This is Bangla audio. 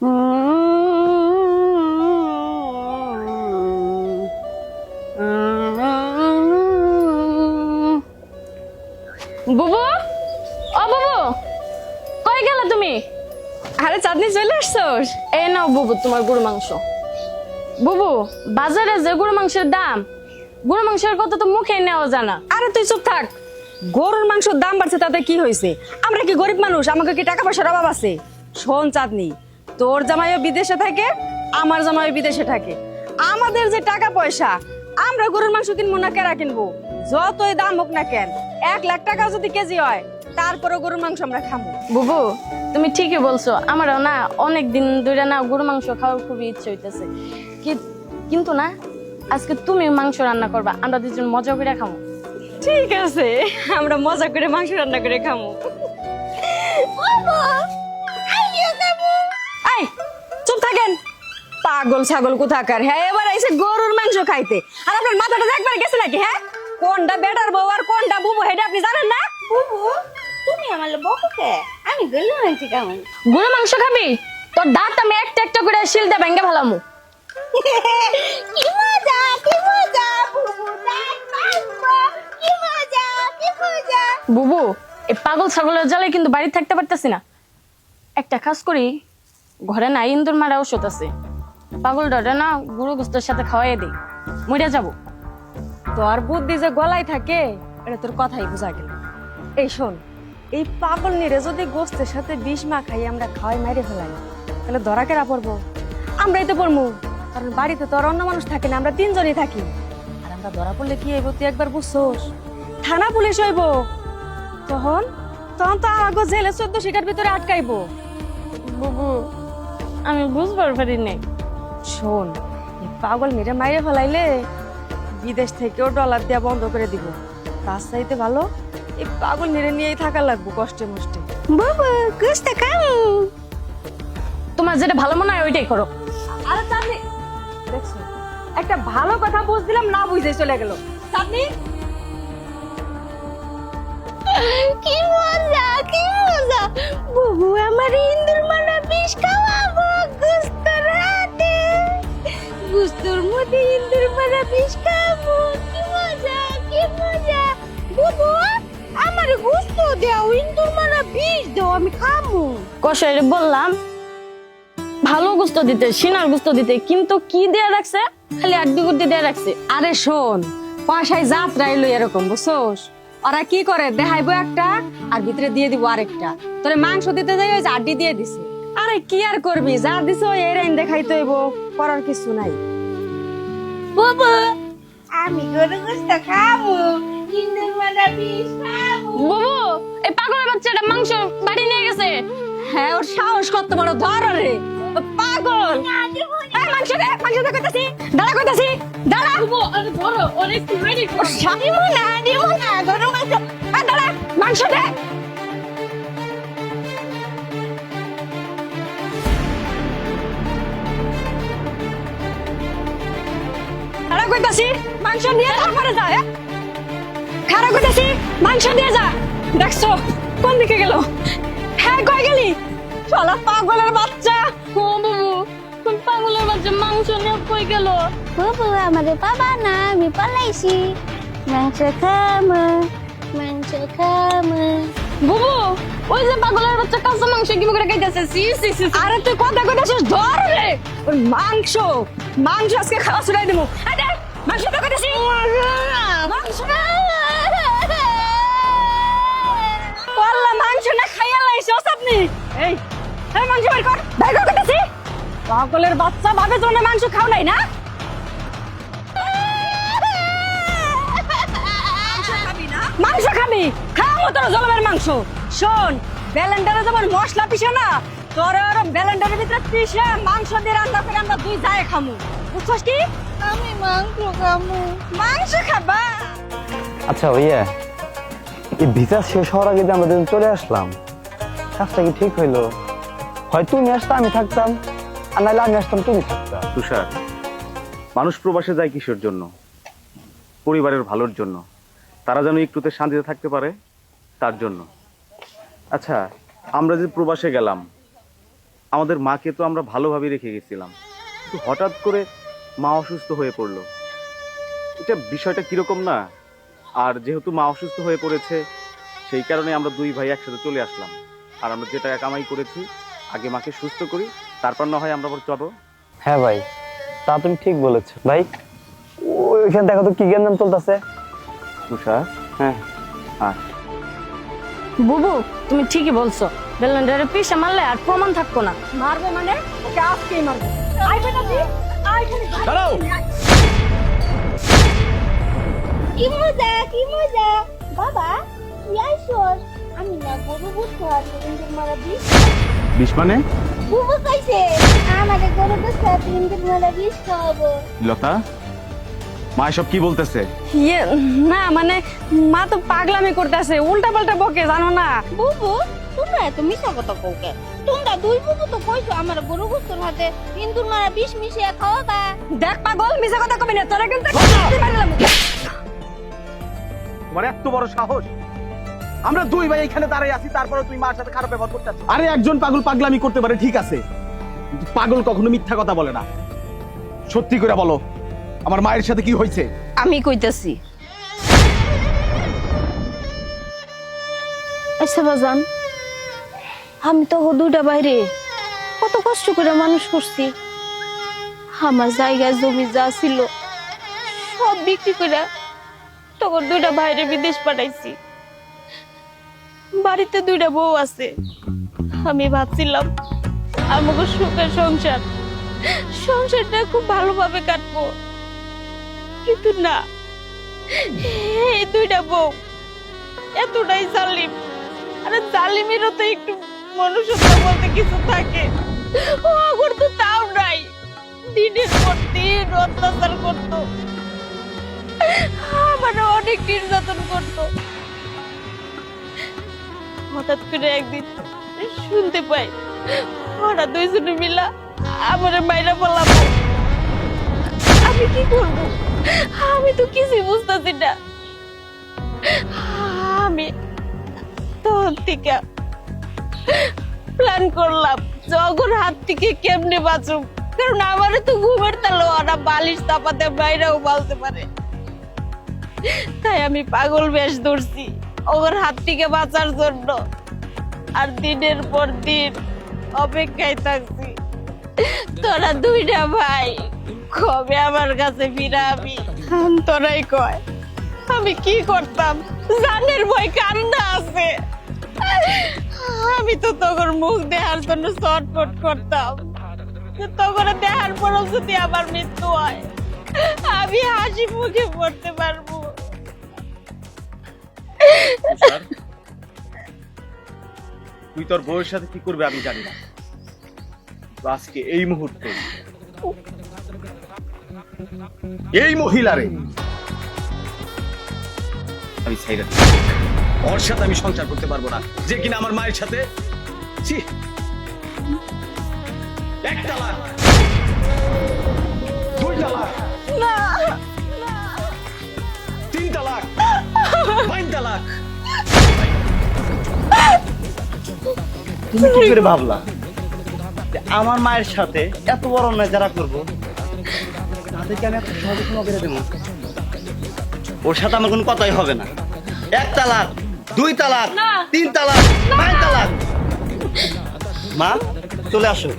বুবু? ও বুবু কই গেল তুমি? আরে চাঁদনি চলে আসছোস এই নাও বুবু তোমার গরু মাংস। বুবু বাজারে যে গরু মাংসের দাম গরু মাংসের কথা তো মুখে নেওয়া জানা। আরে তুই চুপ থাক। গরুর মাংসের দাম বাড়ছে তাতে কি হয়েছে? আমরা কি গরিব মানুষ? আমাকে কি টাকা পয়সার অভাব আছে? শোন চাঁদনি তোর জামাইও বিদেশে থাকে আমার জামাইও বিদেশে থাকে। আমাদের যে টাকা পয়সা আমরা গরুর মাংস কিনবো না কেরা কিনবো? যতই দাম হোক না কেন এক লাখ টাকা যদি কেজি হয় তারপরে গরুর মাংস আমরা খাব বুবু তুমি ঠিকই বলছো আমারও না অনেক দিন ধরে না গরু মাংস খাওয়ার খুবই ইচ্ছে হইতেছে। কি- কিন্তু না আজকে তুমি মাংস রান্না করবা আমরা দুজন মজা করে খাব ঠিক আছে আমরা মজা করে মাংস রান্না করে খাব এই চুপ থাকেন। পাগল ছাগল কোথাকার হ্যাঁ এবার এসে গরুর মাংস খাইতে। আর আপনার মাথাটা একবার গেছে নাকি হ্যাঁ? কোনটা বেটার বউ আর কোনটা বুবু এটা আপনি জানেন না? বুবু তুমি আমার বকুকে আমি গেলাম আনছি কেমন গরু মাংস খাবি? তোর দাঁত আমি একটা একটা করে শিলতে ভেঙে ফেলামু। কি মজা কি মজা বুবু দাঁত ভাঙবো কি মজা কি মজা। বুবু এই পাগল ছাগলের জ্বালে কিন্তু বাড়ি থাকতে পারতেছি না। একটা কাজ করি ঘরে না ইন্দুর মারা ওষুধ আছে। পাগল ডরে না গুরু গুস্তের সাথে খাওয়াই দিই মরে যাব। তোর বুদ্ধি যে গলায় থাকে, এটা তোর কথাই বোঝা গেল। এই শোন, এই পাগল নিরে যদি গোস্তের সাথে বিষ মা খাই আমরা খাওয়াই মাইরে ফেলাই, তাহলে ধরা কেরা পড়ব? আমরাই তো পড়ব কারণ বাড়িতে তো আর অন্য মানুষ থাকে না, আমরা তিনজনই থাকি। আর আমরা ধরা পড়লে কি হইব তুই একবার বুঝছোস? থানা পুলিশ হইব। তখন তখন তো আগো জেলে চোদ্দ শিকার ভিতরে আটকাইবো। বুবু আমি বুঝবার পারি নাই। শোন পাগল মেরে মাইরে ফেলাইলে বিদেশ থেকেও ডলার দেওয়া বন্ধ করে দিব। তার চাইতে ভালো এই পাগল মেরে নিয়েই থাকা লাগবো কষ্টে মষ্টে। বুবু তোমার যেটা ভালো মনে হয় ওইটাই করো। আরে চাঁদনি দেখছ একটা ভালো কথা বুঝদিলাম না বুঝে চলে গেল। চাঁদনি? কি মজা কি মজা। বুবু আমার ইন্দুর মারা বিষ খাওয়াবো গুস্তর মধ্যে ইন্দুর মারা বিষ খাব। কি মজা কি মজা। বুবু, আমার গুস্ত ইন্দুর মারা বিষ আমি খামু কষাই বললাম, ভালো গুস্ত দিতে, সিনার গুস্ত দিতে, কিন্তু কি দেয়া রাখছে? খালি আড্ডি গুড্ডি দেয়া রাখছে। আরে শোন পয়সায় যাত্রা এলো এরকম, বুঝছোস? ওরা কি করে, দেখাইবো একটা, আর ভিতরে দিয়ে দিব আরেকটা। তোরে মাংস দিতে যাই, ওই আড্ডি দিয়ে দিছে। আরে কি আর করবি? যা দিছ এই রেন দেখাইতে হইব। করার কিছু নাই। বুবু আমি গরু গুস্ত খাব বিষ খাব। বুবু এই পাগলের বাচ্চাটা মাংস বাড়ি নিয়ে গেছে। হ্যাঁ ওর সাহস কত বড় ধর রে পাগল। এই মাংস দে মাংস দে কইতাছি। দাঁড়া কইতাছি। দাঁড়া। ধরো অনেক রেডি সাহস না দিমু না গরু মাংস দাঁড়া মাংস দে। মাংস নিয়ে যা। দেখছ? কোন দিকে গেল? হ্যাঁ কই গেলি? শালা পাগলের বাচ্চা। ও বুবু পাগলের বাচ্চা? মাংস নিয়ে কই গেল? বুবু আমাদের বাবা না আমি পালাইছি। মাংস খামু মাংস খামু। বুবু ওই যে পাগলের বাচ্চা কাঁচা মাংস কি করে খাইতেছে সি সি সি। আরে তুই কথা কইতাছিস? ধর রে! ওই মাংস মাংস আজকে খাওয়া শুনাই দেবো। আরে মাংস তো কইতাছি। মাংস আপনি? এই এই মাংস বের কর। বের কর পাগলের বাচ্চা ভাবে জন্য মাংস খাও নাই না? মাংস খাবি খাও তোর জলমের মাংস। শোন ব্যালেন্ডারে যেমন মশলা পিসে না তোর আর ব্যালেন্ডারের ভিতরে পিসে মাংস দিয়ে রান্না করে আমরা দুই যায় খামু। বুঝছস কি? আমি মাংস খামু। মাংস খাবা। আচ্ছা ভাইয়া এই ভিসা শেষ হওয়ার আগে আমরা চলে আসলাম কাজটা কি ঠিক হইল? হয় তুমি আসতে, আমি থাকতাম, আর নাহলে আমি আসতাম, তুমি থাকতাম তুষার, মানুষ প্রবাসে যায় কিসের জন্য? পরিবারের ভালোর জন্য। তারা যেন একটুতে শান্তিতে থাকতে পারে, তার জন্য। আচ্ছা আমরা যে প্রবাসে গেলাম, আমাদের মাকে তো আমরা ভালোভাবে রেখে গেছিলাম। কিন্তু হঠাৎ করে মা অসুস্থ হয়ে পড়ল। এটা বিষয়টা কীরকম না? আর যেহেতু মা অসুস্থ হয়ে পড়েছে, সেই কারণে আমরা দুই ভাই একসাথে চলে আসলাম। আর আমরা যে টাকা কামাই করেছি। আগে মাকে সুস্থ করি তারপর না হয় আমরা আবার চলো। হ্যাঁ ভাই তা তুমি ঠিক বলেছ। ভাই ওইখানে দেখো তো কি জ্ঞান চলতেছে? তুষার? হ্যাঁ আর বুবু তুমি ঠিকই বলছো। বেলেন্ডারে পিসে মারলে আর প্রমাণ থাকতো না। মারবো মানে? ওকে আজকেই মারবো। আয় বেটা তুই। আয় দাঁড়াও। কি মজা কি মজা। বাবা তুই আইসোস আমি না গরু বুঝতে পারছি মারা বিষ বিষ মানে? বুবু কইছে আমাদের গরু বুঝতে পারছি ইন্দুর মারা বিষ খাওয়াবো। লতা মা এসব কি বলতেছে? ইয়ে না মানে মা তো পাগলামি করতেছে উল্টা পাল্টা বকে জানো না? বুবু তোমরা এত মিশা কথা কওকে তোমরা দুই বুবু তো কইছো আমার গরু বুঝতে হাতে ইন্দুর মারা বিষ মিশিয়ে খাওয়াবা দেখ পাগল মিছা কথা কবি না তোরা কিন্তু মারলাম তোমার এত বড় সাহস। আমরা দুই ভাই এখানে দাঁড়াই আছি তারপরে তুই মার সাথে খারাপ ব্যবহার করতে আরে একজন পাগল পাগলামি করতে পারে, ঠিক আছে। পাগল কখনো মিথ্যা কথা বলে না। সত্যি করে বলো, আমার মায়ের সাথে কি হয়েছে? আমি কইতাছি। আচ্ছা বাজান। আমি তো দুইটা বাইরে। কত কষ্ট করে মানুষ করছি। আমার জায়গা জমি যা ছিল, সব বিক্রি করে তখন দুইটা বাইরে বিদেশ পাঠাইছি। বাড়িতে দুইটা বউ আছে। আমি ভাবছিলাম আমাকে সুখের সংসার। সংসারটা খুব ভালোভাবে কাটবো। কিন্তু না, এই দুইটা বউ এতটাই জালিম। আরে জালিমেরও তো একটু মনুষ্যত্ব বলতে কিছু থাকে। ও আগর তো তাও নাই। দিনের পর দিন অত্যাচার করতো। আমার অনেক নির্যাতন করতো। হঠাৎ করে একদিন শুনতে পাই, ওরা দুইজনে মিলা আমার মাইরা বললাম আমি কি করব? আমি তো কিছুই বুঝতেছি না। আমি তখন থেকে প্ল্যান করলাম জগর হাত থেকে কেমনে বাঁচুম, কারণ আমার তো ঘুমের তালো ওরা বালিশ চাপাতে বাইরেও বলতে পারে। তাই আমি পাগল বেশ ধরছি। ওর হাত থেকে বাঁচার জন্য আর দিনের পর দিন অপেক্ষায় থাকছি। তোরা দুইটা ভাই, কবে আমার কাছে ফিরাবি তোরাই কয়। আমি কি করতাম? জানের ভয় কান্না আছে? আমি তো তখন মুখ দেখার জন্য শর্টফট করতাম। তখন দেখার পরও যদি আমার মৃত্যু হয়, আমি হাসি মুখে পড়তে পারব। তুই তোর বউয়ের সাথে কি করবে আমি জানি না। আজকে এই মুহূর্তে এই মহিলারে আমি ছাইরা ওর সাথে আমি সংসার করতে পারব না। যে কিনা আমার মায়ের সাথে, ছি। এক তালাক তুমি কি করে ভাবলা? আমার মায়ের সাথে এত বড় অন্যায় যারা করব তাদেরকে আমি এত সহজে ক্ষমা করে দেবো? ওর সাথে আমার কোনো কথাই হবে না। এক তালাক দুই তালাক তিন তালাক পাঁচ তালাক। মা চলে আসো।